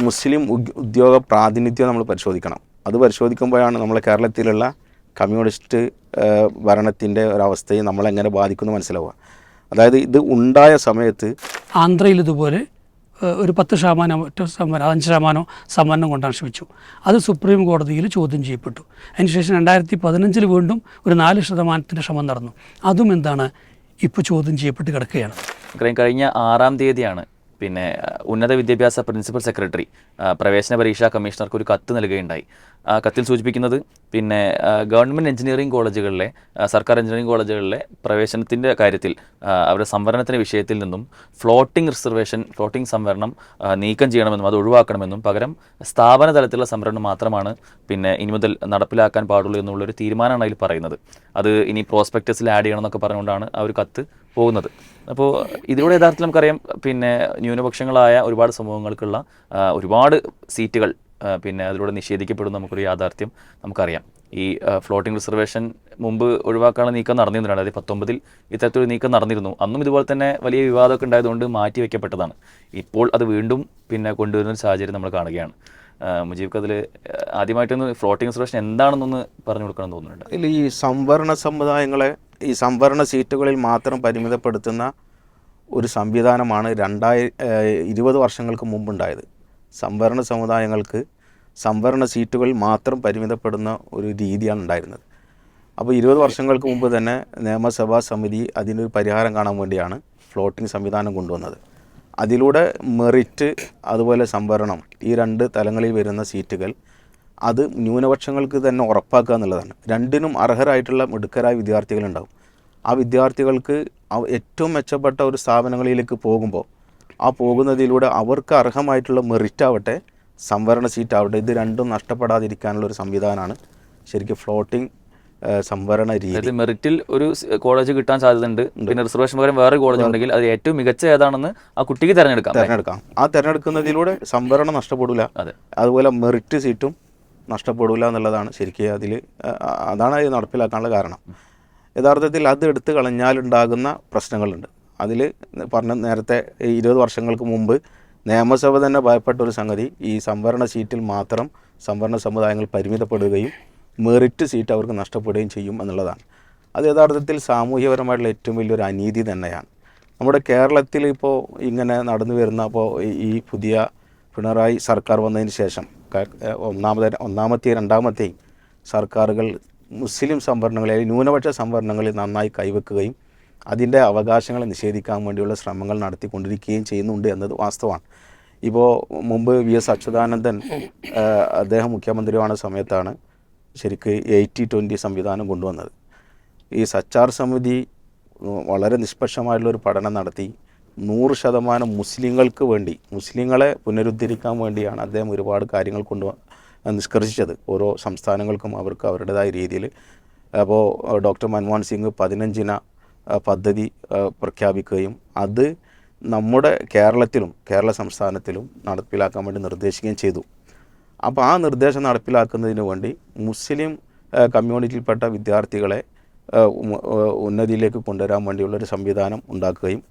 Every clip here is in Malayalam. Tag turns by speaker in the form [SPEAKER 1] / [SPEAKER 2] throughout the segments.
[SPEAKER 1] മുസ്ലിം ഉദ്യോഗ പ്രാതിനിധ്യം നമ്മൾ പരിശോധിക്കണം. അത് പരിശോധിക്കുമ്പോഴാണ് നമ്മളെ കേരളത്തിലുള്ള കമ്മ്യൂണിസ്റ്റ് ഭരണത്തിന്റെ ഒരവസ്ഥയെ നമ്മളെങ്ങനെ ബാധിക്കുന്നു മനസ്സിലാവുക. അതായത് ഇത് ഉണ്ടായ സമയത്ത്
[SPEAKER 2] ആന്ധ്രയിൽ ഇതുപോലെ ഒരു പത്ത് ശതമാനം ഒറ്റ സംവരണം അഞ്ച് ശതമാനം സംവരണം കൊണ്ടാണ് ശ്രമിച്ചു. അത് സുപ്രീം കോടതിയിൽ ചോദ്യം ചെയ്യപ്പെട്ടു. അതിനുശേഷം രണ്ടായിരത്തി പതിനഞ്ചിൽ വീണ്ടും ഒരു നാല് ശതമാനത്തിന്റെ ശ്രമം നടന്നു. അതും എന്താണ് ഇപ്പോൾ ചോദ്യം ചെയ്യപ്പെട്ട് കിടക്കുകയാണ്.
[SPEAKER 3] കഴിഞ്ഞ ആറാം തീയതിയാണ് പിന്നെ ഉന്നത വിദ്യാഭ്യാസ പ്രിൻസിപ്പൽ സെക്രട്ടറി പ്രവേശന പരീക്ഷാ കമ്മീഷണർക്ക് ഒരു കത്ത് നൽകുകയുണ്ടായി. ആ കത്തിൽ സൂചിപ്പിക്കുന്നത് പിന്നെ ഗവൺമെന്റ് എഞ്ചിനീയറിംഗ് കോളേജുകളിലെ സർക്കാർ എഞ്ചിനീയറിംഗ് കോളേജുകളിലെ പ്രവേശനത്തിന്റെ കാര്യത്തിൽ അവരുടെ സംവരണത്തിന്റെ വിഷയത്തിൽ നിന്നും ഫ്ലോട്ടിംഗ് റിസർവേഷൻ ഫ്ലോട്ടിംഗ് സംവരണം നീക്കം ചെയ്യണമെന്നും അത് ഒഴിവാക്കണമെന്നും പകരം സ്ഥാപന തലത്തിലുള്ള സംവരണം മാത്രമാണ് പിന്നെ ഇനി മുതൽ നടപ്പിലാക്കാൻ പാടുള്ളൂ എന്നുള്ളൊരു തീരുമാനമാണ് അതിൽ പറയുന്നത്. അത് ഇനി പ്രോസ്പെക്ടസിൽ ആഡ് ചെയ്യണമെന്നൊക്കെ പറഞ്ഞുകൊണ്ടാണ് ആ ഒരു കത്ത് പോകുന്നത്. അപ്പോൾ ഇതിലൂടെ യഥാർത്ഥത്തിൽ നമുക്കറിയാം പിന്നെ ന്യൂനപക്ഷങ്ങളായ ഒരുപാട് സമൂഹങ്ങൾക്കുള്ള ഒരുപാട് സീറ്റുകൾ പിന്നെ അതിലൂടെ നിഷേധിക്കപ്പെടുന്ന നമുക്കൊരു യാഥാർത്ഥ്യം നമുക്കറിയാം. ഈ ഫ്ലോട്ടിംഗ് റിസർവേഷൻ മുമ്പ് ഒഴിവാക്കാനുള്ള നീക്കം നടന്നിരുന്നതാണ് അതായത് പത്തൊമ്പതിൽ ഇത്തരത്തിലൊരു നീക്കം നടന്നിരുന്നു. അന്നും ഇതുപോലെ തന്നെ വലിയ വിവാദമൊക്കെ ഉണ്ടായതുകൊണ്ട് മാറ്റി വെക്കപ്പെട്ടതാണ്. ഇപ്പോൾ അത് വീണ്ടും പിന്നെ കൊണ്ടുവരുന്ന ഒരു സാഹചര്യം നമ്മൾ കാണുകയാണ്. മുജീബ് അതിൽ ആദ്യമായിട്ടൊന്ന് ഫ്ലോട്ടിംഗ് റിസർവേഷൻ എന്താണെന്നൊന്ന് പറഞ്ഞു കൊടുക്കണം തോന്നുന്നുണ്ട്.
[SPEAKER 1] ഈ സംവരണ സമുദായങ്ങളെ ഈ സംവരണ സീറ്റുകളിൽ മാത്രം പരിമിതപ്പെടുത്തുന്ന ഒരു സംവിധാനമാണ് രണ്ടായി ഇരുപത് വർഷങ്ങൾക്ക് മുമ്പുണ്ടായത്. സംവരണ സമുദായങ്ങൾക്ക് സംവരണ സീറ്റുകൾ മാത്രം പരിമിതപ്പെടുന്ന ഒരു രീതിയാണ് ഉണ്ടായിരുന്നത്. അപ്പോൾ ഇരുപത് വർഷങ്ങൾക്ക് മുമ്പ് തന്നെ നിയമസഭാ സമിതി അതിനൊരു പരിഹാരം കാണാൻ വേണ്ടിയാണ് ഫ്ലോട്ടിംഗ് സംവിധാനം കൊണ്ടുവന്നത്. അതിലൂടെ മെറിറ്റ് അതുപോലെ സംവരണം ഈ രണ്ട് തലങ്ങളിൽ വരുന്ന സീറ്റുകൾ അത് ന്യൂനപക്ഷങ്ങൾക്ക് തന്നെ ഉറപ്പാക്കുക എന്നുള്ളതാണ്. രണ്ടിനും അർഹരായിട്ടുള്ള മിടുക്കരായ വിദ്യാർത്ഥികളുണ്ടാവും. ആ വിദ്യാർത്ഥികൾക്ക് ഏറ്റവും മെച്ചപ്പെട്ട ഒരു സ്ഥാപനങ്ങളിലേക്ക് പോകുമ്പോൾ ആ പോകുന്നതിലൂടെ അവർക്ക് അർഹമായിട്ടുള്ള മെറിറ്റ് ആവട്ടെ സംവരണ സീറ്റ് ആവട്ടെ ഇത് രണ്ടും നഷ്ടപ്പെടാതിരിക്കാനുള്ള ഒരു സംവിധാനമാണ് ശരിക്കും ഫ്ലോട്ടിംഗ് സംവരണ രീതി.
[SPEAKER 3] മെറിറ്റിൽ ഒരു കോളേജ് കിട്ടാൻ സാധ്യതയുണ്ട്. പിന്നെ റിസർവേഷൻ പകരം വേറെ കോളേജ് ഉണ്ടെങ്കിൽ അത് ഏറ്റവും മികച്ച ഏതാണെന്ന് ആ കുട്ടിക്ക് തിരഞ്ഞെടുക്കാം
[SPEAKER 1] തിരഞ്ഞെടുക്കാം. ആ തിരഞ്ഞെടുക്കുന്നതിലൂടെ സംവരണം നഷ്ടപ്പെടില്ല
[SPEAKER 3] അതെ.
[SPEAKER 1] അതുപോലെ മെറിറ്റ് സീറ്റും നഷ്ടപ്പെടില്ല എന്നുള്ളതാണ് ശരിക്കും അതിൽ അതാണ് ഇത് നടപ്പിലാക്കാനുള്ള കാരണം. യഥാർത്ഥത്തിൽ അത് എടുത്തു കളഞ്ഞാലുണ്ടാകുന്ന പ്രശ്നങ്ങളുണ്ട്. അതിൽ പറഞ്ഞ നേരത്തെ ഇരുപത് വർഷങ്ങൾക്ക് മുമ്പ് നിയമസഭ തന്നെ ഭയപ്പെട്ട ഒരു സംഗതി ഈ സംവരണ സീറ്റിൽ മാത്രം സംവരണ സമുദായങ്ങൾ പരിമിതപ്പെടുകയും മെറിറ്റ് സീറ്റ് അവർക്ക് നഷ്ടപ്പെടുകയും ചെയ്യും എന്നുള്ളതാണ്. അത് യഥാർത്ഥത്തിൽ സാമൂഹ്യപരമായിട്ടുള്ള ഏറ്റവും വലിയൊരു അനീതി തന്നെയാണ്. നമ്മുടെ കേരളത്തിൽ ഇപ്പോൾ ഇങ്ങനെ നടന്നു വരുന്ന അപ്പോൾ ഈ പുതിയ പിണറായി സർക്കാർ വന്നതിന് ശേഷം ഒന്നാമത്തെ ഒന്നാമത്തെയും രണ്ടാമത്തെയും സർക്കാരുകൾ മുസ്ലിം സംവരണങ്ങളെ ന്യൂനപക്ഷ സംവരണങ്ങളിൽ നന്നായി കൈവെക്കുകയും അതിന്റെ അവകാശങ്ങളെ നിഷേധിക്കാൻ വേണ്ടിയുള്ള ശ്രമങ്ങൾ നടത്തിക്കൊണ്ടിരിക്കുകയും ചെയ്യുന്നുണ്ട് എന്നത് വാസ്തവമാണ്. ഇപ്പോൾ മുമ്പ് വി എസ് അച്യുതാനന്ദൻ അദ്ദേഹം മുഖ്യമന്ത്രിയുമാണ് സമയത്താണ് ശരിക്ക് എയ്റ്റി ട്വന്റി സംവിധാനം കൊണ്ടുവന്നത്. ഈ സച്ചാർ സമിതി വളരെ നിഷ്പക്ഷമായിട്ടുള്ളൊരു പഠനം നടത്തി. നൂറ് ശതമാനം മുസ്ലിങ്ങൾക്ക് വേണ്ടി മുസ്ലിങ്ങളെ പുനരുദ്ധരിക്കാൻ വേണ്ടിയാണ് അദ്ദേഹം ഒരുപാട് കാര്യങ്ങൾ കൊണ്ട് നിഷ്കർഷിച്ചത്. ഓരോ സംസ്ഥാനങ്ങൾക്കും അവർക്ക് അവരുടേതായ രീതിയിൽ. അപ്പോൾ ഡോക്ടർ മൻമോഹൻ സിംഗ് പതിനഞ്ചിന പദ്ധതി പ്രഖ്യാപിക്കുകയും അത് നമ്മുടെ കേരളത്തിലും കേരള സംസ്ഥാനത്തിലും നടപ്പിലാക്കാൻ വേണ്ടി നിർദ്ദേശിക്കുകയും ചെയ്തു. അപ്പോൾ ആ നിർദ്ദേശം നടപ്പിലാക്കുന്നതിന് വേണ്ടി മുസ്ലിം കമ്മ്യൂണിറ്റിയിൽപ്പെട്ട വിദ്യാർത്ഥികളെ ഉന്നതിയിലേക്ക് കൊണ്ടുവരാൻ വേണ്ടിയുള്ളൊരു സംവിധാനം ഉണ്ടാക്കുകയും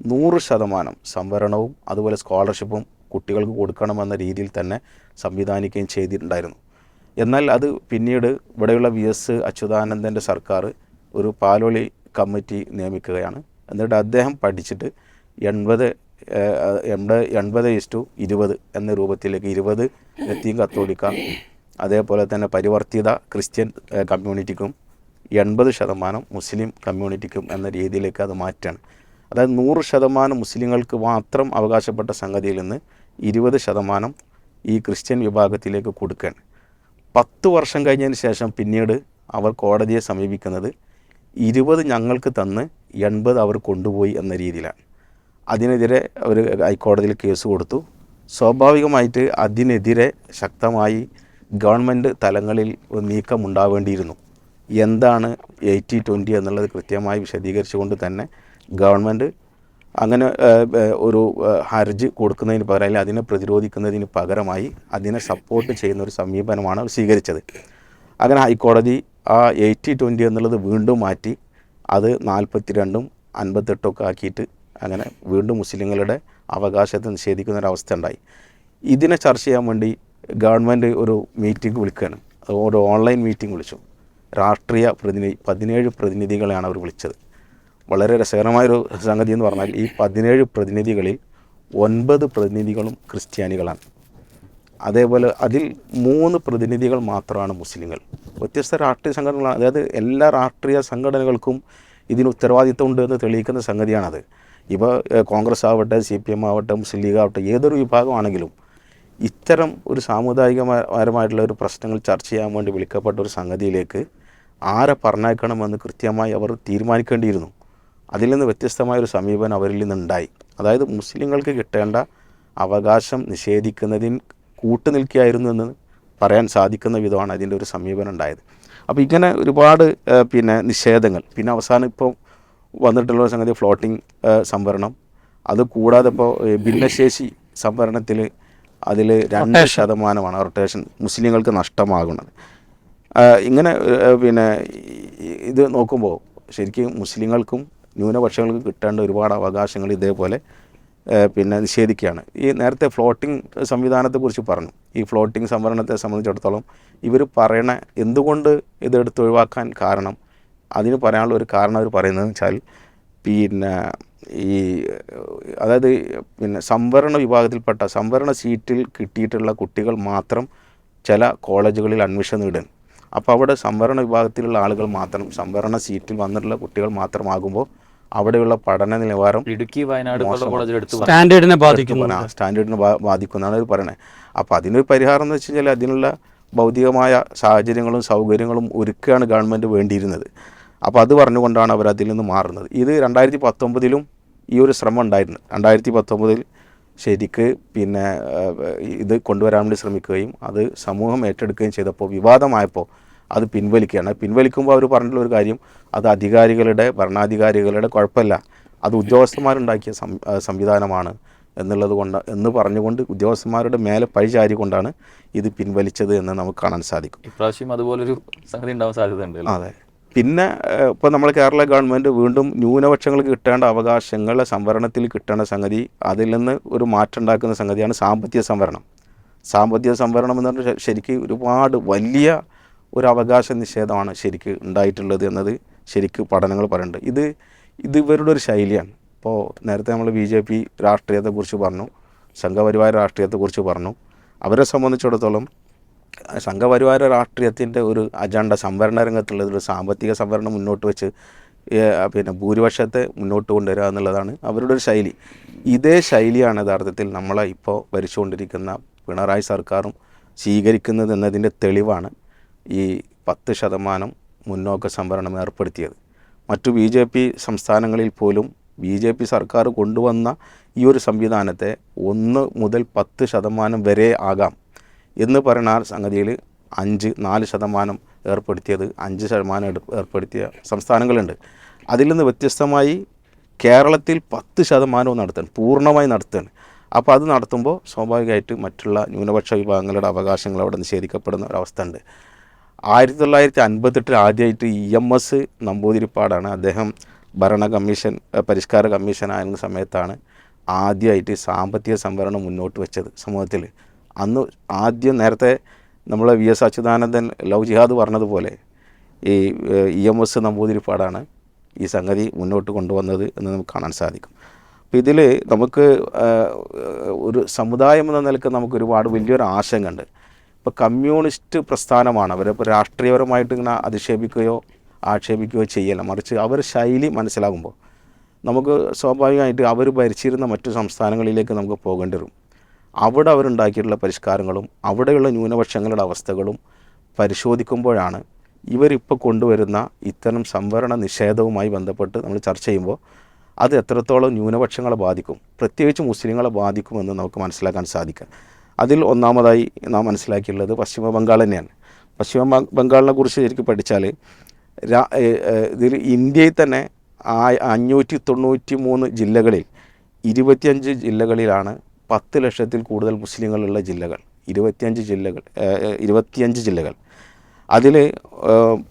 [SPEAKER 1] നൂറ് ശതമാനം സംവരണവും അതുപോലെ സ്കോളർഷിപ്പും കുട്ടികൾക്ക് കൊടുക്കണമെന്ന രീതിയിൽ തന്നെ സംവിധാനിക്കുകയും ചെയ്തിട്ടുണ്ടായിരുന്നു. എന്നാൽ അത് പിന്നീട് ഇവിടെയുള്ള വി എസ് അച്യുതാനന്ദന്റെ സർക്കാർ ഒരു പാലോളി കമ്മിറ്റി നിയമിക്കുകയാണ്. എന്നിട്ട് അദ്ദേഹം പഠിച്ചിട്ട് എൺപത് എൺപത് എൺപത് ഇസ്റ്റു ഇരുപത് എന്ന രൂപത്തിലേക്ക് ഇരുപത് ലത്തീൻ കത്തോലിക്ക. അതേപോലെ തന്നെ പരിവർത്തിത ക്രിസ്ത്യൻ കമ്മ്യൂണിറ്റിക്കും എൺപത് ശതമാനം മുസ്ലിം കമ്മ്യൂണിറ്റിക്കും എന്ന രീതിയിലേക്ക് അത് മാറ്റാണ്. അതായത് നൂറ് ശതമാനം മുസ്ലിങ്ങൾക്ക് മാത്രം അവകാശപ്പെട്ട സംഗതിയിൽ നിന്ന് ഇരുപത് ശതമാനം ഈ ക്രിസ്ത്യൻ വിഭാഗത്തിലേക്ക് കൊടുക്കുകയാണ് പത്ത് വർഷം കഴിഞ്ഞതിന് ശേഷം പിന്നീട് അവർ കോടതിയെ സമീപിക്കുന്നത് ഇരുപത് ഞങ്ങൾക്ക് തന്ന് എൺപത് അവർ കൊണ്ടുപോയി എന്ന രീതിയിലാണ്. അതിനെതിരെ അവർ ഹൈക്കോടതിയിൽ കേസ് കൊടുത്തു. സ്വാഭാവികമായിട്ട് അതിനെതിരെ ശക്തമായി ഗവൺമെന്റ് തലങ്ങളിൽ നീക്കം ഉണ്ടാവേണ്ടിയിരുന്നു. എന്താണ് എയ്റ്റി ട്വന്റി എന്നുള്ളത് കൃത്യമായി വിശദീകരിച്ചുകൊണ്ട് തന്നെ ഗവൺമെന്റ് അങ്ങനെ ഒരു ഹർജ് കൊടുക്കുന്നതിന് പകരം അല്ലെങ്കിൽ അതിനെ പ്രതിരോധിക്കുന്നതിന് പകരമായി അതിനെ സപ്പോർട്ട് ചെയ്യുന്ന ഒരു സമീപനമാണ് സ്വീകരിച്ചത്. അങ്ങനെ ഹൈക്കോടതി ആ എയ്റ്റി ട്വന്റി എന്നുള്ളത് വീണ്ടും മാറ്റി അത് നാൽപ്പത്തി രണ്ടും അൻപത്തെട്ടും ഒക്കെ ആക്കിയിട്ട് അങ്ങനെ വീണ്ടും മുസ്ലിങ്ങളുടെ അവകാശത്തെ നിഷേധിക്കുന്ന ഒരു അവസ്ഥ ഉണ്ടായി. ഇതിനെ ചർച്ച ചെയ്യാൻ വേണ്ടി ഗവൺമെന്റ് ഒരു മീറ്റിംഗ് വിളിക്കുകയാണ്. ഒരു ഓൺലൈൻ മീറ്റിംഗ് വിളിച്ചു. രാഷ്ട്രീയ പ്രതിനിധി പതിനേഴ് പ്രതിനിധികളെയാണ് അവർ വിളിച്ചത്. വളരെ രസകരമായൊരു സംഗതി എന്ന് പറഞ്ഞാൽ ഈ പതിനേഴ് പ്രതിനിധികളിൽ ഒൻപത് പ്രതിനിധികളും ക്രിസ്ത്യാനികളാണ്. അതേപോലെ അതിൽ മൂന്ന് പ്രതിനിധികൾ മാത്രമാണ് മുസ്ലിങ്ങൾ. വ്യത്യസ്ത രാഷ്ട്രീയ സംഘടനകളാണ്. അതായത് എല്ലാ രാഷ്ട്രീയ സംഘടനകൾക്കും ഇതിന് ഉത്തരവാദിത്തമുണ്ട് എന്ന് തെളിയിക്കുന്ന സംഗതിയാണത്. ഇപ്പോൾ കോൺഗ്രസ് ആവട്ടെ സി പി എം ആവട്ടെ മുസ്ലിം ലീഗ് ആവട്ടെ ഏതൊരു വിഭാഗമാണെങ്കിലും ഇത്തരം ഒരു സാമുദായികപരമായിട്ടുള്ള ഒരു പ്രശ്നങ്ങൾ ചർച്ച ചെയ്യാൻ വേണ്ടി വിളിക്കപ്പെട്ട ഒരു സംഗതിയിലേക്ക് ആരെ പറഞ്ഞേക്കണമെന്ന് കൃത്യമായി അവർ തീരുമാനിക്കേണ്ടിയിരുന്നു. അതിൽ നിന്ന് വ്യത്യസ്തമായ ഒരു സമീപനം അവരിൽ നിന്നുണ്ടായി. അതായത് മുസ്ലിങ്ങൾക്ക് കിട്ടേണ്ട അവകാശം നിഷേധിക്കുന്നതിന് കൂട്ടുനിൽക്കുകയായിരുന്നു എന്ന് പറയാൻ സാധിക്കുന്ന വിധമാണ് അതിന്റെ ഒരു സമീപനം ഉണ്ടായത്. അപ്പോൾ ഇങ്ങനെ ഒരുപാട് പിന്നെ നിഷേധങ്ങൾ. പിന്നെ അവസാനം ഇപ്പോൾ വന്നിട്ടുള്ള സംഗതി ഫ്ലോട്ടിംഗ് സംവരണം. അത് കൂടാതെ ഇപ്പോൾ ഭിന്നശേഷി സംവരണത്തിൽ അതിൽ രണ്ട് ശതമാനമാണ് റൊട്ടേഷൻ മുസ്ലിങ്ങൾക്ക് നഷ്ടമാകുന്നത്. ഇങ്ങനെ പിന്നെ ഇത് നോക്കുമ്പോൾ ശരിക്കും മുസ്ലിങ്ങൾക്കും ന്യൂനപക്ഷങ്ങൾക്കും കിട്ടേണ്ട ഒരുപാട് അവകാശങ്ങൾ ഇതേപോലെ പിന്നെ നിഷേധിക്കുകയാണ്. ഈ നേരത്തെ ഫ്ലോട്ടിംഗ് സംവിധാനത്തെക്കുറിച്ച് പറഞ്ഞു. ഈ ഫ്ലോട്ടിംഗ് സംവരണത്തെ സംബന്ധിച്ചിടത്തോളം ഇവർ പറയണ എന്തുകൊണ്ട് ഇതെടുത്ത് ഒഴിവാക്കാൻ കാരണം അതിന് പറയാനുള്ള ഒരു കാരണം അവർ പറയുന്നതെന്ന് വെച്ചാൽ പിന്നെ ഈ അതായത് പിന്നെ സംവരണ വിഭാഗത്തിൽപ്പെട്ട സംവരണ സീറ്റിൽ കിട്ടിയിട്ടുള്ള കുട്ടികൾ മാത്രം ചില കോളേജുകളിൽ അഡ്മിഷൻ നേടുന്നു അപ്പോൾ അവിടെ സംവരണ വിഭാഗത്തിലുള്ള ആളുകൾ മാത്രം സംവരണ സീറ്റിൽ വന്നിട്ടുള്ള കുട്ടികൾ മാത്രമാകുമ്പോൾ അവിടെയുള്ള പഠന നിലവാരം
[SPEAKER 3] ഇടുക്കി വയനാട്
[SPEAKER 2] സ്റ്റാൻഡേർഡിനെ ബാധിക്കുന്നു.
[SPEAKER 1] ആ, സ്റ്റാൻഡേർഡിനെ ബാധിക്കുന്നതാണ് അവർ പറയുന്നത് അപ്പോൾ അതിനൊരു പരിഹാരം എന്ന് വെച്ച് കഴിഞ്ഞാൽ അതിനുള്ള ഭൗതികമായ സാഹചര്യങ്ങളും സൗകര്യങ്ങളും ഒരുക്കുകയാണ് ഗവൺമെന്റ് വേണ്ടിയിരുന്നത്. അപ്പോൾ അത് പറഞ്ഞുകൊണ്ടാണ് അവർ അതിൽ നിന്ന് മാറുന്നത്. ഇത് രണ്ടായിരത്തി പത്തൊമ്പതിലും ഈ ഒരു ശ്രമം ഉണ്ടായിരുന്നു. രണ്ടായിരത്തി പത്തൊമ്പതിൽ ശരിക്ക് പിന്നെ ഇത് കൊണ്ടുവരാൻ വേണ്ടി ശ്രമിക്കുകയും അത് സമൂഹം ഏറ്റെടുക്കുകയും ചെയ്തപ്പോൾ വിവാദമായപ്പോൾ അത് പിൻവലിക്കുകയാണ്. പിൻവലിക്കുമ്പോൾ അവർ പറഞ്ഞിട്ടുള്ള ഒരു കാര്യം അത് അധികാരികളുടെ ഭരണാധികാരികളുടെ കുഴപ്പമില്ല അത് ഉദ്യോഗസ്ഥന്മാരുണ്ടാക്കിയ സംവിധാനമാണ് എന്നുള്ളത് കൊണ്ട് എന്ന് പറഞ്ഞുകൊണ്ട് ഉദ്യോഗസ്ഥന്മാരുടെ മേലെ പഴി ചാരിക്കൊണ്ടാണ് ഇത് പിൻവലിച്ചത് എന്ന് നമുക്ക് കാണാൻ സാധിക്കും.
[SPEAKER 3] ഇപ്രാവശ്യം അതുപോലൊരു സംഗതി ഉണ്ടാവാൻ സാധ്യതയുണ്ട് ഉണ്ട്
[SPEAKER 1] അതെ. പിന്നെ ഇപ്പോൾ നമ്മൾ കേരള ഗവൺമെന്റ് വീണ്ടും ന്യൂനപക്ഷങ്ങൾക്ക് കിട്ടേണ്ട അവകാശങ്ങൾ സംവരണത്തിൽ കിട്ടേണ്ട സംഗതി അതിൽ നിന്ന് ഒരു മാറ്റം ഉണ്ടാക്കുന്ന സംഗതിയാണ് സാമ്പത്തിക സംവരണം. സാമ്പത്തിക സംവരണം എന്ന് പറഞ്ഞാൽ ശരിക്കും ഒരുപാട് വലിയ ഒരു അവകാശ നിഷേധമാണ് ശരിക്ക് ഉണ്ടായിട്ടുള്ളത് എന്നത് ശരിക്ക് പഠനങ്ങൾ പറയുന്നുണ്ട്. ഇത് ഇത് ഇവരുടെ ഒരു ശൈലിയാണ്. ഇപ്പോൾ നേരത്തെ നമ്മൾ ബി ജെ പി രാഷ്ട്രീയത്തെക്കുറിച്ച് പറഞ്ഞു സംഘപരിവാര രാഷ്ട്രീയത്തെക്കുറിച്ച് പറഞ്ഞു. അവരെ സംബന്ധിച്ചിടത്തോളം സംഘപരിവാര രാഷ്ട്രീയത്തിന്റെ ഒരു അജണ്ട സംവരണ രംഗത്തുള്ളത് ഒരു സാമ്പത്തിക സംവരണം മുന്നോട്ട് വെച്ച് പിന്നെ ഭൂരിപക്ഷത്തെ മുന്നോട്ട് കൊണ്ടുവരിക എന്നുള്ളതാണ് അവരുടെ ഒരു ശൈലി. ഇതേ ശൈലിയാണ് യഥാർത്ഥത്തിൽ നമ്മളെ ഇപ്പോൾ ഭരിച്ചുകൊണ്ടിരിക്കുന്ന പിണറായി സർക്കാരും സ്വീകരിക്കുന്നത് എന്നതിന്റെ തെളിവാണ്. ഈ പത്ത് ശതമാനം മുന്നോക്ക സംവരണം ഏർപ്പെടുത്തിയത്. മറ്റു ബി ജെ പി സംസ്ഥാനങ്ങളിൽ പോലും ബി ജെ പി സർക്കാർ കൊണ്ടുവന്ന ഈ ഒരു സംവിധാനത്തെ ഒന്ന് മുതൽ പത്ത് ശതമാനം വരെ ആകാം എന്ന് പറയുന്ന സംഗതിയിൽ അഞ്ച് നാല് ശതമാനം ഏർപ്പെടുത്തിയത് അഞ്ച് ശതമാനം ഏർപ്പെടുത്തിയ സംസ്ഥാനങ്ങളുണ്ട്. അതിൽ നിന്ന് വ്യത്യസ്തമായി കേരളത്തിൽ പത്ത് ശതമാനവും നടത്തുകയാണ് പൂർണമായി നടത്തുകയാണ് അപ്പോൾ അത് നടത്തുമ്പോൾ സ്വാഭാവികമായിട്ട് മറ്റുള്ള ന്യൂനപക്ഷ വിഭാഗങ്ങളുടെ അവകാശങ്ങൾ അവിടെ നിഷേധിക്കപ്പെടുന്ന ഒരവസ്ഥ ഉണ്ട്. ആയിരത്തി തൊള്ളായിരത്തി അൻപത്തെട്ടിൽ ആദ്യമായിട്ട് ഇ എം എസ് നമ്പൂതിരിപ്പാടാണ്. അദ്ദേഹം ഭരണ കമ്മീഷൻ പരിഷ്കാര കമ്മീഷൻ ആയിരുന്ന സമയത്താണ് ആദ്യമായിട്ട് സാമ്പത്തിക സംവരണം മുന്നോട്ട് വെച്ചത് സമൂഹത്തിൽ അന്ന് ആദ്യം നേരത്തെ നമ്മൾ V S Achuthanandan love jihad പറഞ്ഞതുപോലെ ഈ ഇ എം എസ് നമ്പൂതിരിപ്പാടാണ് ഈ സംഗതി മുന്നോട്ട് കൊണ്ടുവന്നത് എന്ന് നമുക്ക് കാണാൻ സാധിക്കും. അപ്പോൾ ഇതിൽ നമുക്ക് ഒരു സമുദായം എന്ന നിലയ്ക്ക് നമുക്ക് ഒരുപാട് വലിയൊരു ആശങ്കയുണ്ട്. ഇപ്പോൾ കമ്മ്യൂണിസ്റ്റ് പ്രസ്ഥാനമാണ്. അവരിപ്പോൾ രാഷ്ട്രീയപരമായിട്ട് ഇങ്ങനെ അധിക്ഷേപിക്കുകയോ ആക്ഷേപിക്കുകയോ ചെയ്യല്ല. മറിച്ച് അവർ ശൈലി മനസ്സിലാകുമ്പോൾ നമുക്ക് സ്വാഭാവികമായിട്ട് അവർ ഭരിച്ചിരുന്ന മറ്റു സംസ്ഥാനങ്ങളിലേക്ക് നമുക്ക് പോകേണ്ടി വരും. അവിടെ അവരുണ്ടാക്കിയിട്ടുള്ള പരിഷ്കാരങ്ങളും അവിടെയുള്ള ന്യൂനപക്ഷങ്ങളുടെ അവസ്ഥകളും പരിശോധിക്കുമ്പോഴാണ് ഇവരിപ്പോൾ കൊണ്ടുവരുന്ന ഇത്തരം സംവരണ നിഷേധവുമായി ബന്ധപ്പെട്ട് നമ്മൾ ചർച്ച ചെയ്യുമ്പോൾ അത് എത്രത്തോളം ന്യൂനപക്ഷങ്ങളെ ബാധിക്കും പ്രത്യേകിച്ച് മുസ്ലിങ്ങളെ ബാധിക്കുമെന്ന് നമുക്ക് മനസ്സിലാക്കാൻ സാധിക്കും. അതിൽ ഒന്നാമതായി നാം മനസ്സിലാക്കിയുള്ളത് പശ്ചിമ ബംഗാൾ തന്നെയാണ്. പശ്ചിമ ബംഗ- ബംഗാളിനെ കുറിച്ച് ശരിക്കും പഠിച്ചാൽ ഇതിൽ ഇന്ത്യയിൽ തന്നെ അഞ്ഞൂറ്റി തൊണ്ണൂറ്റി മൂന്ന് ജില്ലകളിൽ ഇരുപത്തിയഞ്ച് ജില്ലകളിലാണ് പത്ത് ലക്ഷത്തിൽ കൂടുതൽ മുസ്ലിങ്ങളുള്ള ജില്ലകൾ. ഇരുപത്തിയഞ്ച് ജില്ലകൾ ഇരുപത്തിയഞ്ച് ജില്ലകൾ. അതിൽ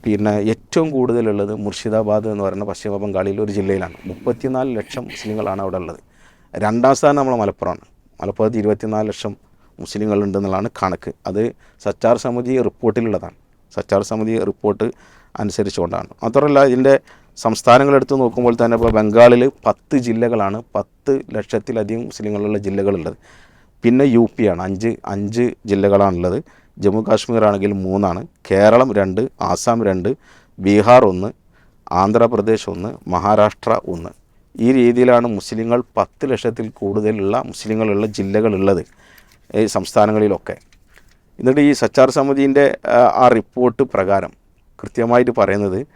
[SPEAKER 1] പിന്നെ ഏറ്റവും കൂടുതലുള്ളത് മുർഷിദാബാദ് എന്ന് പറയുന്ന പശ്ചിമ ബംഗാളിലെ ഒരു ജില്ലയിലാണ്. മുപ്പത്തിനാല് ലക്ഷം മുസ്ലിങ്ങളാണ് അവിടെ ഉള്ളത് രണ്ടാം സ്ഥാനം നമ്മളെ മലപ്പുറമാണ്. മലപ്പുറത്ത് ഇരുപത്തിനാല് ലക്ഷം മുസ്ലിങ്ങളുണ്ട് എന്നുള്ളതാണ് കണക്ക്. അത് സച്ചാർ സമിതി റിപ്പോർട്ടിലുള്ളതാണ്. സച്ചാർ സമിതി റിപ്പോർട്ട് അനുസരിച്ചുകൊണ്ടാണ്. മാത്രമല്ല ഇതിന്റെ സംസ്ഥാനങ്ങളെടുത്ത് നോക്കുമ്പോൾ തന്നെ ഇപ്പോൾ ബംഗാളിൽ പത്ത് ജില്ലകളാണ് പത്ത് ലക്ഷത്തിലധികം മുസ്ലിങ്ങളുള്ള ജില്ലകളുള്ളത്. പിന്നെ യു ആണ്. അഞ്ച് അഞ്ച് ജില്ലകളാണുള്ളത്. ജമ്മു കാശ്മീർ ആണെങ്കിൽ മൂന്നാണ്. കേരളം രണ്ട് ആസാം രണ്ട് ബീഹാർ ഒന്ന് ആന്ധ്രാപ്രദേശ് ഒന്ന് മഹാരാഷ്ട്ര ഒന്ന്. ഈ രീതിയിലാണ് മുസ്ലിങ്ങൾ പത്ത് ലക്ഷത്തിൽ കൂടുതലുള്ള മുസ്ലിങ്ങളുള്ള ജില്ലകളുള്ളത്. ഈ സംസ്ഥാനങ്ങളിലൊക്കെ. എന്നിട്ട് ഈ സച്ചാർ സമിതിന്റെ ആ റിപ്പോർട്ട് പ്രകാരം കൃത്യമായിട്ട് പറയുന്നത്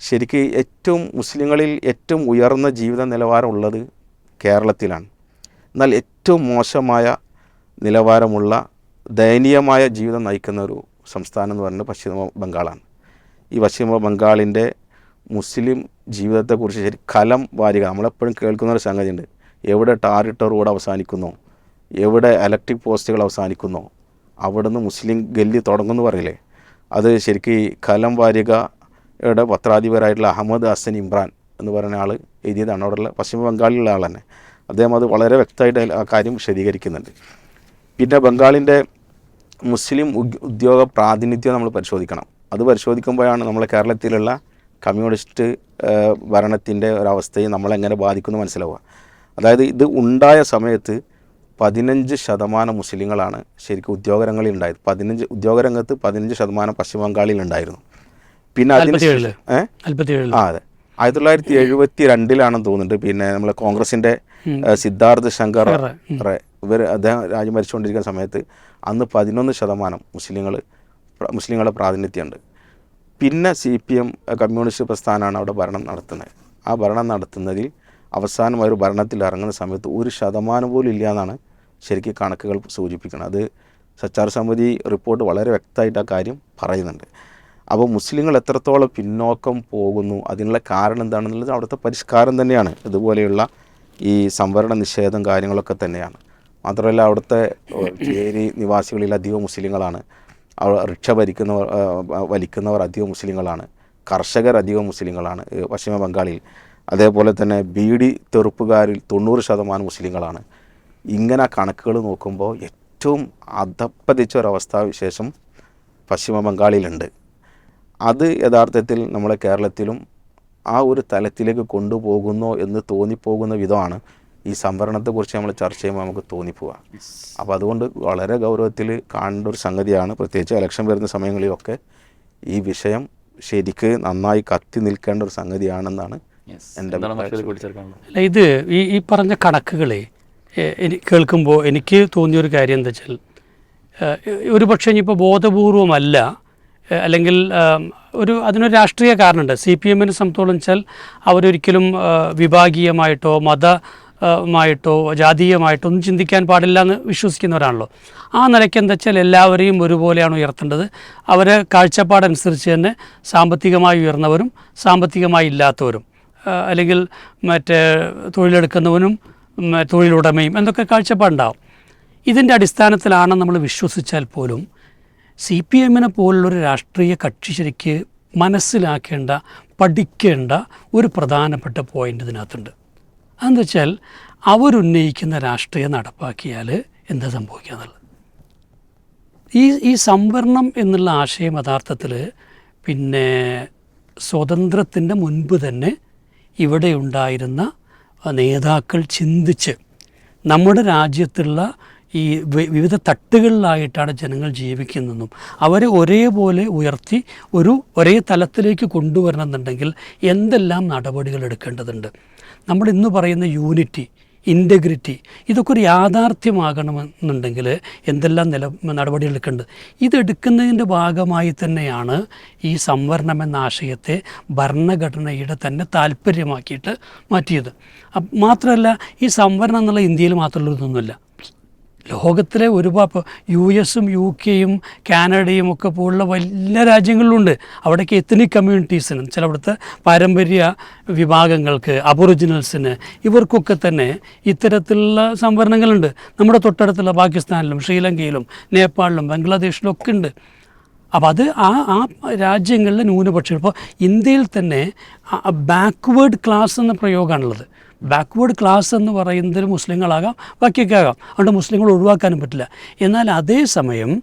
[SPEAKER 1] ശരിക്ക് ഏറ്റവും മുസ്ലിങ്ങളിൽ ഏറ്റവും ഉയർന്ന ജീവിത നിലവാരമുള്ളത് കേരളത്തിലാണ്. എന്നാൽ ഏറ്റവും മോശമായ നിലവാരമുള്ള ദയനീയമായ ജീവിതം നയിക്കുന്ന ഒരു സംസ്ഥാനം എന്ന് പറയുന്നത് പശ്ചിമ ബംഗാളാണ്. ഈ പശ്ചിമ ബംഗാളിന്റെ മുസ്ലിം ജീവിതത്തെക്കുറിച്ച് ശരി കലം വാരിക നമ്മളെപ്പോഴും കേൾക്കുന്ന ഒരു സംഗതിയുണ്ട്. എവിടെ ടാറിട്ട റോഡ് അവസാനിക്കുന്നോ? എവിടെ ഇലക്ട്രിക് പോസ്റ്റുകൾ അവസാനിക്കുന്നോ? അവിടുന്ന് മുസ്ലിം ഗല്ലി തുടങ്ങുമെന്ന് പറയില്ലേ? അത് ശരിക്കും കലം വാരികയുടെ പത്രാധിപരായിട്ടുള്ള അഹമ്മദ് ഹസൻ ഇമ്രാൻ എന്ന് പറയുന്ന ആൾ എഴുതിയതാണ്. അവിടെയുള്ള പശ്ചിമ ബംഗാളിലുള്ള ആൾ തന്നെ. അദ്ദേഹം അത് വളരെ വ്യക്തമായിട്ട് ആ കാര്യം വിശദീകരിക്കുന്നുണ്ട്. പിന്നെ ബംഗാളിന്റെ മുസ്ലിം ഉദ്യോഗ പ്രാതിനിധ്യം നമ്മൾ പരിശോധിക്കണം. അത് പരിശോധിക്കുമ്പോഴാണ് നമ്മളെ കേരളത്തിലുള്ള കമ്മ്യൂണിസ്റ്റ് ഭരണത്തിന്റെ ഒരവസ്ഥയെ നമ്മളെങ്ങനെ ബാധിക്കുന്നു മനസ്സിലാവുക. അതായത് ഇത് ഉണ്ടായ സമയത്ത് പതിനഞ്ച് ശതമാനം മുസ്ലിങ്ങളാണ് ശരിക്കും ഉദ്യോഗരംഗങ്ങളിൽ ഉണ്ടായത് പതിനഞ്ച് ഉദ്യോഗരംഗത്ത് പതിനഞ്ച് ശതമാനം പശ്ചിമ ബംഗാളിൽ ഉണ്ടായിരുന്നു പിന്നെ അതിന് ആ അതെ ആയിരത്തി തൊള്ളായിരത്തി എഴുപത്തി രണ്ടിലാണെന്ന് തോന്നുന്നുണ്ട്. പിന്നെ നമ്മളെ കോൺഗ്രസിന്റെ സിദ്ധാർത്ഥ ശങ്കർ
[SPEAKER 2] ശങ്കർ,
[SPEAKER 1] റേ ഇവർ അദ്ദേഹം രാജ്യം ഭരിച്ചുകൊണ്ടിരിക്കുന്ന സമയത്ത് അന്ന് പതിനൊന്ന് ശതമാനം മുസ്ലിങ്ങൾ മുസ്ലിങ്ങളുടെ പ്രാതിനിധ്യമുണ്ട്. പിന്നെ സി പി എം കമ്മ്യൂണിസ്റ്റ് പ്രസ്ഥാനമാണ് അവിടെ ഭരണം നടത്തുന്നത്. ആ ഭരണം നടത്തുന്നതിൽ അവസാനം അവർ ഭരണത്തിൽ ഇറങ്ങുന്ന സമയത്ത് ഒരു ശതമാനം പോലും ഇല്ല എന്നാണ് ശരിക്കും കണക്കുകൾ സൂചിപ്പിക്കണം. അത് സച്ചാർ സമിതി റിപ്പോർട്ട് വളരെ വ്യക്തമായിട്ട് ആ കാര്യം പറയുന്നുണ്ട്. അപ്പോൾ മുസ്ലിങ്ങൾ എത്രത്തോളം പിന്നോക്കം പോകുന്നു അതിനുള്ള കാരണം എന്താണെന്നുള്ളത് അവിടുത്തെ പരിഷ്കാരം തന്നെയാണ്. ഇതുപോലെയുള്ള ഈ സംവരണ നിഷേധം കാര്യങ്ങളൊക്കെ തന്നെയാണ്. മാത്രമല്ല അവിടുത്തെ ചേരി നിവാസികളിൽ അധികം മുസ്ലിങ്ങളാണ്. റിക്ഷ ഭരിക്കുന്നവർ വലിക്കുന്നവർ അധികം മുസ്ലിങ്ങളാണ്. കർഷകർ അധികം മുസ്ലിങ്ങളാണ് പശ്ചിമ ബംഗാളിൽ. അതേപോലെ തന്നെ ബീഡി തെറുപ്പുകാരിൽ തൊണ്ണൂറ് ശതമാനം മുസ്ലിങ്ങളാണ്. ഇങ്ങനെ കണക്കുകൾ നോക്കുമ്പോൾ ഏറ്റവും അധപ്പതിച്ച ഒരവസ്ഥാവിശേഷം പശ്ചിമ ബംഗാളിലുണ്ട് അത് യഥാർത്ഥത്തിൽ നമ്മളെ കേരളത്തിലും ആ ഒരു തലത്തിലേക്ക് കൊണ്ടുപോകുന്നോ എന്ന് തോന്നിപ്പോകുന്ന വിധമാണ് ഈ സംവരണത്തെക്കുറിച്ച് നമ്മൾ ചർച്ച ചെയ്യുമ്പോൾ നമുക്ക് തോന്നിപ്പോവുക. അപ്പോൾ അതുകൊണ്ട് വളരെ ഗൗരവത്തിൽ കാണേണ്ട ഒരു സംഗതിയാണ് പ്രത്യേകിച്ച് ഇലക്ഷൻ വരുന്ന സമയങ്ങളിലൊക്കെ ഈ വിഷയം ശരിക്ക് നന്നായി കത്തി നിൽക്കേണ്ട ഒരു സംഗതിയാണെന്നാണ്
[SPEAKER 2] എന്റെ ഇത് ഈ ഈ പറഞ്ഞ കണക്കുകളെ എനിക്ക് കേൾക്കുമ്പോൾ എനിക്ക് തോന്നിയൊരു കാര്യം എന്താ വെച്ചാൽ ഒരു പക്ഷേ ഇനിയിപ്പോൾ ബോധപൂർവമല്ല അല്ലെങ്കിൽ ഒരു അതിനൊരു രാഷ്ട്രീയ കാരണമുണ്ട്. സി പി എമ്മിനെ സംബന്ധിച്ചോളം വെച്ചാൽ അവരൊരിക്കലും വിഭാഗീയമായിട്ടോ മത മായിട്ടോ ജാതീയമായിട്ടോ ഒന്നും ചിന്തിക്കാൻ പാടില്ല എന്ന് വിശ്വസിക്കുന്നവരാണല്ലോ. ആ നിലയ്ക്ക് എന്താ വെച്ചാൽ എല്ലാവരെയും ഒരുപോലെയാണ് ഉയർത്തേണ്ടത്. അവരെ കാഴ്ചപ്പാടനുസരിച്ച് തന്നെ സാമ്പത്തികമായി ഉയർന്നവരും സാമ്പത്തികമായി ഇല്ലാത്തവരും അല്ലെങ്കിൽ മറ്റേ തൊഴിലെടുക്കുന്നവനും തൊഴിലുടമയും എന്നൊക്കെ കാഴ്ചപ്പാടുണ്ടാവും. ഇതിന്റെ അടിസ്ഥാനത്തിലാണ് നമ്മൾ വിശ്വസിച്ചാൽ പോലും സി പി എമ്മിനെ പോലുള്ളൊരു രാഷ്ട്രീയ കക്ഷി ശരിക്ക് മനസ്സിലാക്കേണ്ട പഠിക്കേണ്ട ഒരു പ്രധാനപ്പെട്ട പോയിന്റ് ഇതിനകത്തുണ്ട്. അതെന്താ വെച്ചാൽ അവരുന്നയിക്കുന്ന രാഷ്ട്രീയം നടപ്പാക്കിയാൽ എന്താ സംഭവിക്കുക എന്നുള്ളത്. ഈ ഈ സംവരണം എന്നുള്ള ആശയം യഥാർത്ഥത്തിൽ പിന്നെ സ്വതന്ത്രത്തിന്റെ മുൻപ് തന്നെ ഇവിടെ ഉണ്ടായിരുന്ന നേതാക്കൾ ചിന്തിച്ച് നമ്മുടെ രാജ്യത്തുള്ള ഈ വിവിധ തട്ടുകളിലായിട്ടാണ് ജനങ്ങൾ ജീവിക്കുന്നതെന്നും അവരെ ഒരേപോലെ ഉയർത്തി ഒരു ഒരേ തലത്തിലേക്ക് കൊണ്ടുവരണമെന്നുണ്ടെങ്കിൽ എന്തെല്ലാം നടപടികൾ എടുക്കേണ്ടതുണ്ട്. നമ്മൾ ഇന്ന് പറയുന്ന യൂണിറ്റി ഇന്റഗ്രിറ്റി ഇതൊക്കെ ഒരു യാഥാർത്ഥ്യമാകണമെന്നുണ്ടെങ്കിൽ എന്തെല്ലാം നില നടപടികൾ എടുക്കേണ്ടത്? ഇതെടുക്കുന്നതിന്റെ ഭാഗമായി തന്നെയാണ് ഈ സംവരണം എന്ന ആശയത്തെ ഭരണഘടനയുടെ തന്നെ താല്പര്യമാക്കിയിട്ട് മാറ്റിയത്. മാത്രമല്ല ഈ സംവരണം എന്നുള്ള ഇന്ത്യയിൽ മാത്രമുള്ളതൊന്നുമില്ല ലോകത്തിലെ ഒരുപാട് യു എസും യു കെയും കാനഡയും ഒക്കെ പോലുള്ള വലിയ രാജ്യങ്ങളിലുണ്ട്. അവിടേക്ക് എത്തനിക് കമ്മ്യൂണിറ്റീസിനും ചില അവിടുത്തെ പാരമ്പര്യ വിഭാഗങ്ങൾക്ക് അബൊറിജിനൽസിന് ഇവർക്കൊക്കെ തന്നെ ഇത്തരത്തിലുള്ള സംവരണങ്ങളുണ്ട്. നമ്മുടെ തൊട്ടടുത്തുള്ള പാകിസ്ഥാനിലും ശ്രീലങ്കയിലും നേപ്പാളിലും ബംഗ്ലാദേശിലും ഒക്കെ ഉണ്ട്. അപ്പോൾ അത് ആ ആ രാജ്യങ്ങളിലെ ന്യൂനപക്ഷം ഇപ്പോൾ ഇന്ത്യയിൽ തന്നെ ബാക്ക്വേർഡ് ക്ലാസ് എന്ന പ്രയോഗമാണുള്ളത് ബാക്ക്വേർഡ് ക്ലാസ് എന്ന് പറയുന്നതിൽ മുസ്ലിങ്ങളാകാം ബാക്കിയൊക്കെ ആകാം അതുകൊണ്ട് മുസ്ലിങ്ങൾ ഒഴിവാക്കാനും പറ്റില്ല. എന്നാൽ അതേസമയം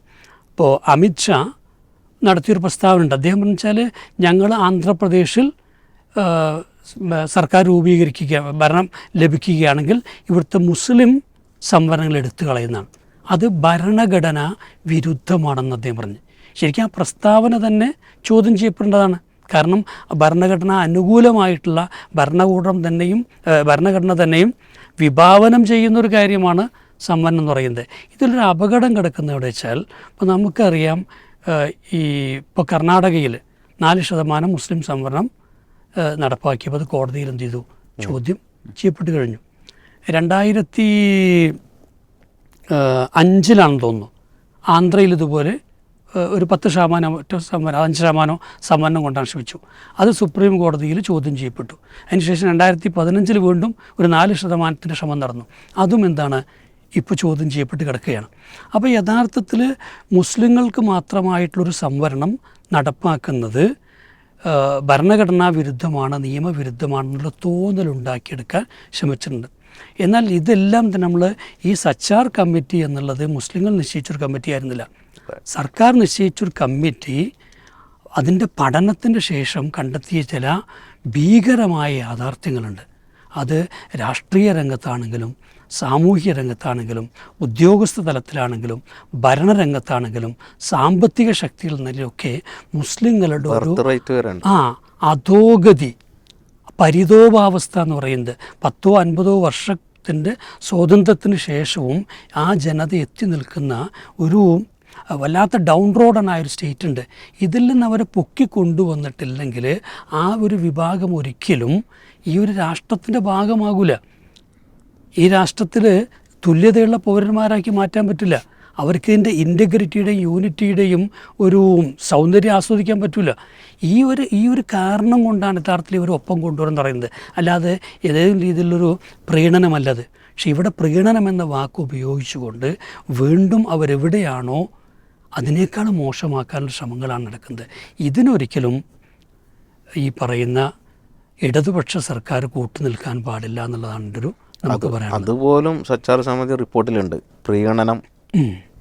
[SPEAKER 2] ഇപ്പോൾ അമിത്ഷാ നടത്തിയൊരു പ്രസ്താവന ഉണ്ട് അദ്ദേഹം പറഞ്ഞാൽ ഞങ്ങൾ ആന്ധ്രാപ്രദേശിൽ സർക്കാർ രൂപീകരിക്കുക ഭരണം ലഭിക്കുകയാണെങ്കിൽ ഇവിടുത്തെ മുസ്ലിം സംവരണങ്ങൾ എടുത്തു കളയുന്നതാണ്. അത് ഭരണഘടന വിരുദ്ധമാണെന്ന് അദ്ദേഹം പറഞ്ഞു. ശരിക്കും ആ പ്രസ്താവന തന്നെ ചോദ്യം ചെയ്യപ്പെടേണ്ടതാണ്. കാരണം ഭരണഘടന അനുകൂലമായിട്ടുള്ള ഭരണകൂടം തന്നെയും ഭരണഘടന തന്നെയും വിഭാവനം ചെയ്യുന്നൊരു കാര്യമാണ് സമ്മാനം എന്ന് പറയുന്നത്. ഇതിലൊരു അപകടം കിടക്കുന്ന എവിടെ വെച്ചാൽ ഇപ്പോൾ നമുക്കറിയാം ഈ ഇപ്പോൾ കർണാടകയിൽ നാല് ശതമാനം മുസ്ലിം സംവരണം നടപ്പാക്കിയപ്പോൾ അത് കോടതിയിൽ എന്ത് ചെയ്തു? ചോദ്യം ചെയ്യപ്പെട്ട് കഴിഞ്ഞു. രണ്ടായിരത്തി അഞ്ചിലാണെന്ന് തോന്നുന്നു. ആന്ധ്രയിൽ ഇതുപോലെ ഒരു പത്ത് ശതമാനം ഒറ്റ സമ്മാനം അഞ്ച് ശതമാനം സമ്മാനം കൊണ്ടാണ് ശ്രമിച്ചു അത് സുപ്രീം കോടതിയിൽ ചോദ്യം ചെയ്യപ്പെട്ടു. അതിനുശേഷം രണ്ടായിരത്തി പതിനഞ്ചിൽ വീണ്ടും ഒരു നാല് ശതമാനത്തിന്റെ ശ്രമം നടന്നു. അതും എന്താണ്? ഇപ്പോൾ ചോദ്യം ചെയ്യപ്പെട്ട് കിടക്കുകയാണ്. അപ്പോൾ യഥാർത്ഥത്തിൽ മുസ്ലിങ്ങൾക്ക് മാത്രമായിട്ടുള്ളൊരു സംവരണം നടപ്പാക്കുന്നത് ഭരണഘടനാ വിരുദ്ധമാണ് നിയമവിരുദ്ധമാണെന്നുള്ള തോന്നലുണ്ടാക്കിയെടുക്കാൻ ശ്രമിച്ചിട്ടുണ്ട്. എന്നാൽ ഇതെല്ലാം തന്നെ നമ്മൾ ഈ സച്ചാർ കമ്മിറ്റി എന്നുള്ളത് മുസ്ലിങ്ങൾ നിശ്ചയിച്ചൊരു കമ്മിറ്റി ആയിരുന്നില്ല. സർക്കാർ നിശ്ചയിച്ചൊരു കമ്മിറ്റി അതിന്റെ പഠനത്തിന്റെ ശേഷം കണ്ടെത്തിയ ചില ഭീകരമായ യാഥാർത്ഥ്യങ്ങളുണ്ട്. അത് രാഷ്ട്രീയ രംഗത്താണെങ്കിലും സാമൂഹ്യ രംഗത്താണെങ്കിലും ഉദ്യോഗസ്ഥ തലത്തിലാണെങ്കിലും ഭരണരംഗത്താണെങ്കിലും സാമ്പത്തിക ശക്തികൾ നിന്നൊക്കെ മുസ്ലിങ്ങളുടെ ഒരു ആ അധോഗതി പരിതോപാവസ്ഥ എന്ന് പറയുന്നത് പത്തോ അൻപതോ വർഷത്തിന്റെ സ്വാതന്ത്ര്യത്തിന് ശേഷവും ആ ജനത എത്തി നിൽക്കുന്ന ഒരു വല്ലാത്ത ഡൗൺ റോഡനായ ഒരു സ്റ്റേറ്റ് ഉണ്ട്. ഇതിൽ നിന്ന് അവരെ പൊക്കി കൊണ്ടുവന്നിട്ടില്ലെങ്കിൽ ആ ഒരു വിഭാഗം ഒരിക്കലും ഈ ഒരു രാഷ്ട്രത്തിന്റെ ഭാഗമാകില്ല ഈ രാഷ്ട്രത്തിൽ തുല്യതയുള്ള പൗരന്മാരാക്കി മാറ്റാൻ പറ്റില്ല. അവർക്ക് ഇതിന്റെ ഇന്റഗ്രിറ്റിയുടെയും യൂണിറ്റിയുടെയും ഒരു സൗന്ദര്യം ആസ്വദിക്കാൻ പറ്റില്ല ഈ ഒരു ഈ ഒരു കാരണം കൊണ്ടാണ് യഥാർത്ഥത്തിൽ ഇവർ ഒപ്പം കൊണ്ടുവരുന്നത് പറയുന്നത്. അല്ലാതെ ഏതെങ്കിലും രീതിയിലുള്ളൊരു പ്രീണനമല്ലത്. പക്ഷെ ഇവിടെ പ്രീണനം എന്ന വാക്ക് ഉപയോഗിച്ചുകൊണ്ട് വീണ്ടും അവരെവിടെയാണോ അതിനേക്കാൾ മോശമാക്കാനുള്ള ശ്രമങ്ങളാണ് നടക്കുന്നത്. ഇതിനൊരിക്കലും ഈ പറയുന്ന ഇടതുപക്ഷ സർക്കാർ കൂട്ടുനിൽക്കാൻ പാടില്ല എന്നുള്ളതാണ് എന്റെ ഒരു നമുക്ക് പറയാം
[SPEAKER 1] അതുപോലും സച്ചാർ സമിതി റിപ്പോർട്ടിലുണ്ട് പ്രീഗണനം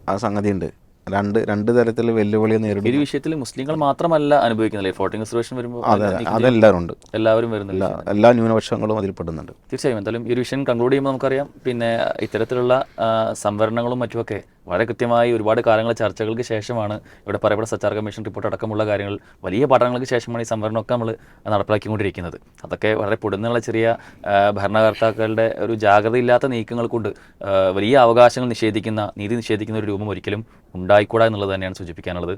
[SPEAKER 1] ആ സംഗതി ഉണ്ട് രണ്ട് രണ്ട് തരത്തിൽ വെല്ലുവിളി
[SPEAKER 3] ഈ
[SPEAKER 1] നേരിടും.
[SPEAKER 3] ഒരു വിഷയത്തിൽ മുസ്ലിങ്ങൾ മാത്രമല്ല അനുഭവിക്കുന്നില്ലേ? വോട്ടിംഗ് റിസർവേഷൻ വരുമ്പോൾ
[SPEAKER 1] അതെ അതെ. അതെല്ലാവരും ഉണ്ട്.
[SPEAKER 3] എല്ലാവരും വരുന്നില്ല
[SPEAKER 1] എല്ലാ ന്യൂനപക്ഷങ്ങളും അതിൽ പെടുന്നുണ്ട്
[SPEAKER 3] തീർച്ചയായും. എന്തായാലും ഈ വിഷയം കൺക്ലൂഡ് ചെയ്യുമ്പോൾ നമുക്കറിയാം. പിന്നെ ഇത്തരത്തിലുള്ള സംവരണങ്ങളും മറ്റുമൊക്കെ വളരെ കൃത്യമായി ഒരുപാട് കാലങ്ങൾ ചർച്ചകൾക്ക് ശേഷമാണ് ഇവിടെ പറയപ്പെട്ട സച്ചാർ കമ്മീഷൻ റിപ്പോർട്ട് അടക്കമുള്ള കാര്യങ്ങൾ വലിയ പഠനങ്ങൾക്ക് ശേഷമാണ് ഈ സംവരണമൊക്കെ നമ്മൾ നടപ്പിലാക്കിക്കൊണ്ടിരിക്കുന്നത്. അതൊക്കെ വളരെ പൊടുന്നുള്ള ചെറിയ ഭരണകർത്താക്കളുടെ ഒരു ജാഗ്രതയില്ലാത്ത നീക്കങ്ങൾ കൊണ്ട് വലിയ അവകാശങ്ങൾ നിഷേധിക്കുന്ന നീതി നിഷേധിക്കുന്ന ഒരു രൂപം ഒരിക്കലും ഉണ്ടായിക്കൂടാ എന്നുള്ളത് തന്നെയാണ് സൂചിപ്പിക്കാനുള്ളത്.